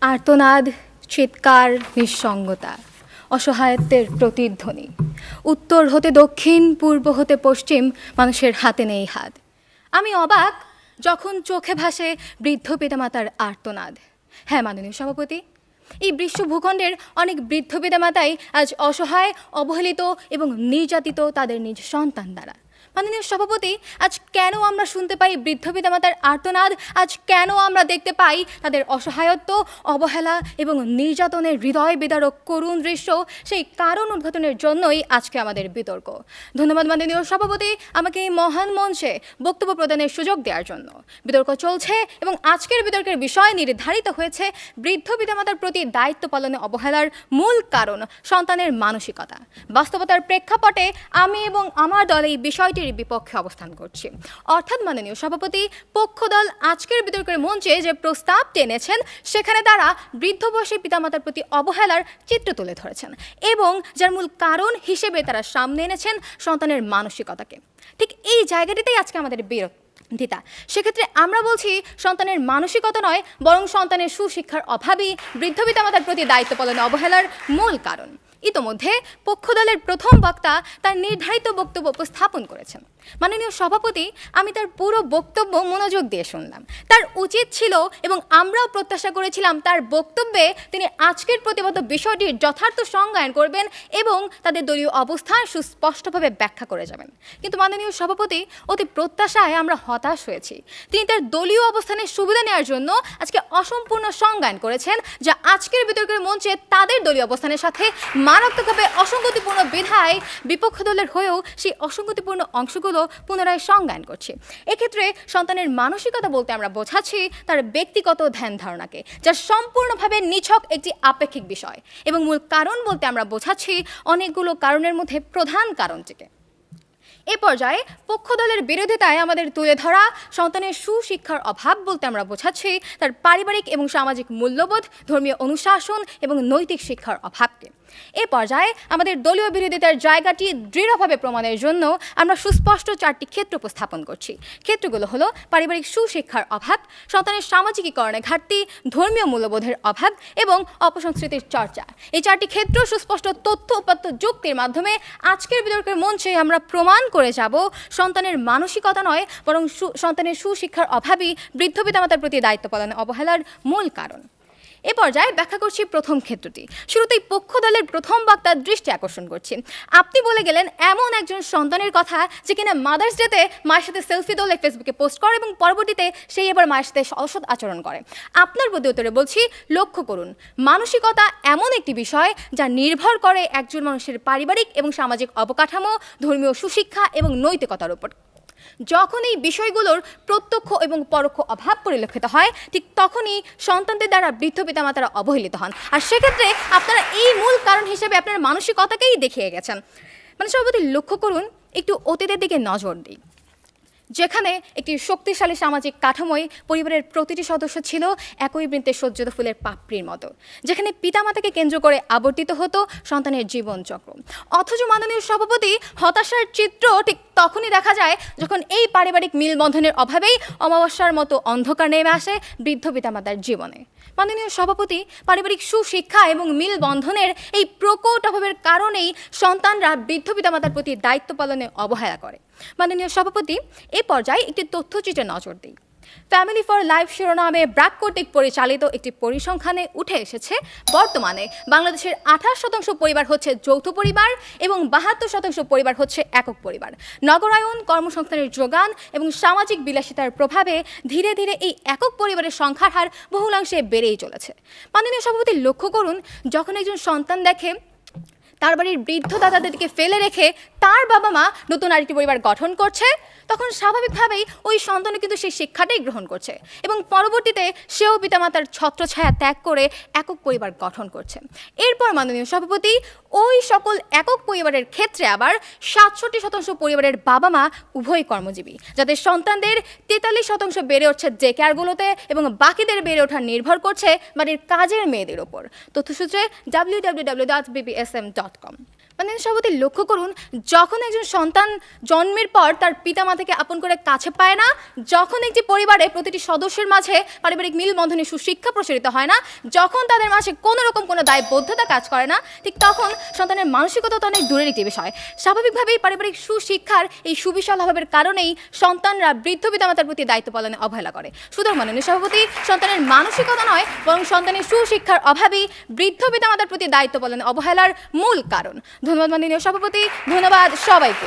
আর্তনাদ, চিৎকার, নিঃসঙ্গতা, অসহায়ত্বের প্রতিধ্বনি। উত্তর হতে দক্ষিণ, পূর্ব হতে পশ্চিম, মানুষের হাতে নেই হাত। আমি অবাক যখন চোখে ভাসে বৃদ্ধ পিতামাতার আর্তনাদ। হ্যাঁ মাননীয় সভাপতি, এই বিশ্ব ভূখণ্ডের অনেক বৃদ্ধ পিতামাতাই আজ অসহায়, অবহেলিত এবং নির্যাতিত তাদের নিজ সন্তান দ্বারা। মাননীয় সভাপতি, আজ কেন আমরা শুনতে পাই বৃদ্ধ পিতামাতার আর্তনাদ? আজ কেন আমরা দেখতে পাই তাদের অসহায়ত্ব, অবহেলা এবং নির্যাতনের হৃদয় বিদারক করুণ দৃশ্য? সেই কারণ উদ্ঘাটনের জন্যই আজকে আমাদের বিতর্ক। ধন্যবাদ মাননীয় সভাপতি আমাকে এই মহান মঞ্চে বক্তব্য প্রদানের সুযোগ দেওয়ার জন্য। বিতর্ক চলছে এবং আজকের বিতর্কের বিষয় নির্ধারিত হয়েছে বৃদ্ধ পিতামাতার প্রতি দায়িত্ব পালনে অবহেলার মূল কারণ সন্তানের মানসিকতা। বাস্তবতার প্রেক্ষাপটে আমি এবং আমার দল এই বিষয়টির বিপক্ষে অবস্থান করছি। অর্থাৎ মাননীয় সভাপতি পক্ষ দল আজকের বিতর্কের মঞ্চে যে প্রস্তাব টেনেছেন, সেখানে তারা বৃদ্ধ বয়সী পিতামাতার প্রতি অবহেলার চিত্র তুলে ধরেছেন এবং যার মূল কারণ হিসেবে তারা সামনে এনেছেন সন্তানের মানসিকতাকে। ঠিক এই জায়গাটিতেই আজকে আমাদের বিরোধ দিতা সেক্ষেত্রে আমরা বলছি সন্তানের মানসিকতা নয়, বরং সন্তানের সুশিক্ষার অভাবই বৃদ্ধ পিতামাতার প্রতি দায়িত্ব পালনে অবহেলার মূল কারণ। ইতোমধ্যে পক্ষ দলের প্রথম বক্তা তার নির্ধারিত বক্তব্য উপস্থাপন করেছেন। মাননীয় সভাপতি, আমি তার পুরো বক্তব্য মনোযোগ দিয়ে শুনলাম। তার উচিত ছিল এবং আমরাও প্রত্যাশা করেছিলাম তার বক্তব্যে তিনি আজকের প্রতিবদ্ধ বিষয়টির যথার্থ সংজ্ঞায়ন করবেন এবং তাদের দলীয় অবস্থান সুস্পষ্টভাবে ব্যাখ্যা করে যাবেন। কিন্তু মাননীয় সভাপতি, অতি প্রত্যাশায় আমরা হতাশ হয়েছি। তিনি তার দলীয় অবস্থানের সুবিধা নেওয়ার জন্য আজকে অসম্পূর্ণ সংজ্ঞায়ন করেছেন, যা আজকের বিতর্কের মঞ্চে তাদের দলীয় অবস্থানের সাথে মারাত্মকভাবে অসঙ্গতিপূর্ণ বিধায় বিপক্ষ দলের হয়েও সেই অসঙ্গতিপূর্ণ অংশগুলো পুনরায় সংজ্ঞায়ন করছে। এক্ষেত্রে সন্তানের মানসিকতা বলতে আমরা বোঝাচ্ছি তার ব্যক্তিগত ধ্যান ধারণাকে, যা সম্পূর্ণভাবে নিছক একটি আপেক্ষিক বিষয় এবং মূল কারণ বলতে আমরা বোঝাচ্ছি অনেকগুলো কারণের মধ্যে প্রধান কারণটিকে। এ পর্যায়ে পক্ষ দলের বিরোধিতায় আমাদের তুলে ধরা সন্তানের সুশিক্ষার অভাব বলতে আমরা বোঝাচ্ছি, তার পারিবারিক এবং সামাজিক মূল্যবোধ, ধর্মীয় অনুশাসন এবং নৈতিক শিক্ষার অভাবকে। এ পর্যায়ে আমাদের দলীয় বিরোধিতার জায়গাটি দৃঢ়ভাবে প্রমাণের জন্য আমরা সুস্পষ্ট চারটি ক্ষেত্র উপস্থাপন করছি। ক্ষেত্রগুলো হলো পারিবারিক সুশিক্ষার অভাব, সন্তানের সামাজিকীকরণে ঘাটতি, ধর্মীয় মূল্যবোধের অভাব এবং অপসংস্কৃতির চর্চা। এই চারটি ক্ষেত্র সুস্পষ্ট তথ্য উপাত্ত যুক্তির মাধ্যমে আজকের বিতর্কের মঞ্চে আমরা প্রমাণ করে যাব সন্তানের মানসিকতা নয়, বরং সন্তানের সুশিক্ষার অভাবই বৃদ্ধ পিতামাতার প্রতি দায়িত্ব পালনে অবহেলার মূল কারণ। এ পর্যায়ে ব্যাখ্যা করছি প্রথম ক্ষেত্রটি। শুরুতেই পক্ষ দলের প্রথম বক্তার দৃষ্টি আকর্ষণ করছি। আপনি বলে গেলেন, এমন একজন সন্তানের কথা যে কিনা মাদার্স ডেতে মায়ের সাথে সেলফি তোলে ফেসবুকে পোস্ট করে এবং পরবর্তীতে সেই এবার মায়ের সাথে অসৎ আচরণ করে। আপনার প্রতি উত্তরে বলছি, লক্ষ্য করুন, মানসিকতা এমন একটি বিষয় যা নির্ভর করে একজন মানুষের পারিবারিক এবং সামাজিক অবকাঠামো, ধর্মীয় সুশিক্ষা এবং নৈতিকতার উপর। যখন এই বিষয়গুলোর প্রত্যক্ষ এবং পরোক্ষ অভাব পরিলক্ষিত হয়, ঠিক তখনই সন্তানদের দ্বারা বৃদ্ধ পিতামাতারা অবহেলিত হন। আর সেক্ষেত্রে আপনারা এই মূল কারণ হিসেবে আপনার মানসিকতাকেই দেখিয়ে গেছেন। মানে সভাপতি, লক্ষ্য করুন, একটু অতীতের দিকে নজর দিই। যেখানে একটি শক্তিশালী সামাজিক কাঠামোয় পরিবারের প্রতিটি সদস্য ছিল, একই বৃন্তে সজ্জিত ফুলের পাপড়ির মতো। যেখানে পিতামাতাকে কেন্দ্র করে আবর্তিত হতো সন্তানের জীবনচক্র। অথচ মাননীয় সভাপতি হতাশার চিত্র ঠিক তখনই দেখা যায় যখন এই পারিবারিক মিলবন্ধনের অভাবেই অমাবস্যার মতো অন্ধকার নেমে আসে বৃদ্ধ পিতামাতার জীবনে। মাননীয় সভাপতি পারিবারিক সুশিক্ষা এবং মিল বন্ধনের এই প্রকট অভাবের কারণেই সন্তানরা বৃদ্ধ পিতামাতার প্রতি দায়িত্ব পালনে অবহেলা করে। মাননীয় সভাপতি, এ পর্যায়ে একটি তথ্যচিত্রে নজর দিই। ফ্যামিলি ফর লাইফ শিরোনামে ব্র্যাক কর্তৃক পরিচালিত একটি পরিসংখ্যানে উঠে এসেছে, বর্তমানে বাংলাদেশের আঠাশ শতাংশ পরিবার হচ্ছে যৌথ পরিবার এবং বাহাত্তর শতাংশ পরিবার হচ্ছে একক পরিবার। নগরায়ন, কর্মসংস্থানের যোগান এবং সামাজিক বিলাসিতার প্রভাবে ধীরে ধীরে এই একক পরিবারের সংখ্যার হার বহুলাংশে বেড়েই চলেছে। মাননীয় সভাপতি, লক্ষ্য করুন, যখন একজন সন্তান দেখে তার বাড়ির বৃদ্ধ দাদাদেরকে ফেলে রেখে তার বাবা মা নতুন আরেকটি পরিবার গঠন করছে। তখন স্বাভাবিকভাবেই ওই সন্তানও কিন্তু সেই শিক্ষাটাই গ্রহণ করছে এবং পরবর্তীতে সেও পিতামাতার ছত্রছায়া ত্যাগ করে একক পরিবার গঠন করছে। এরপর মাননীয় সভাপতি, ওই সকল একক পরিবারের ক্ষেত্রে আবার সাতষট্টি শতাংশ পরিবারের বাবা মা উভয় কর্মজীবী যাদের সন্তানদের তেতাল্লিশ শতাংশ বেড়ে উঠছে যে কেয়ারগুলোতে এবং বাকিদের বেড়ে ওঠা নির্ভর করছে বাড়ির কাজের মেয়েদের ওপর। তথ্যসূত্রে W W W dot BBSM dot Stratcom. মাননীয় সভাপতি, লক্ষ্য করুন, যখন একজন সন্তান জন্মের পর তার পিতামাতাকে আপন করে কাছে পায় না, যখন একটি পরিবারে প্রতিটি সদস্যের মাঝে পারিবারিক মিলবন্ধনে সুশিক্ষা প্রসারিত হয় না, যখন তাদের মাঝে কোনো রকম কোনো দায়বদ্ধতা কাজ করে না, ঠিক তখন সন্তানের মানসিকতা তো অনেক দূরের একটি বিষয়। স্বাভাবিকভাবেই পারিবারিক সুশিক্ষার এই সুবিশাল অভাবের কারণেই সন্তানরা বৃদ্ধ পিতামাতার প্রতি দায়িত্ব পালনে অবহেলা করে। সুতরাং মাননীয় সভাপতি, সন্তানের মানসিকতা নয়, বরং সন্তানের সুশিক্ষার অভাবেই বৃদ্ধ পিতামাতার প্রতি দায়িত্ব পালনে অবহেলার মূল কারণ। ধন্যবাদ মাননীয় সভাপতি ধন্যবাদ সবাইকে।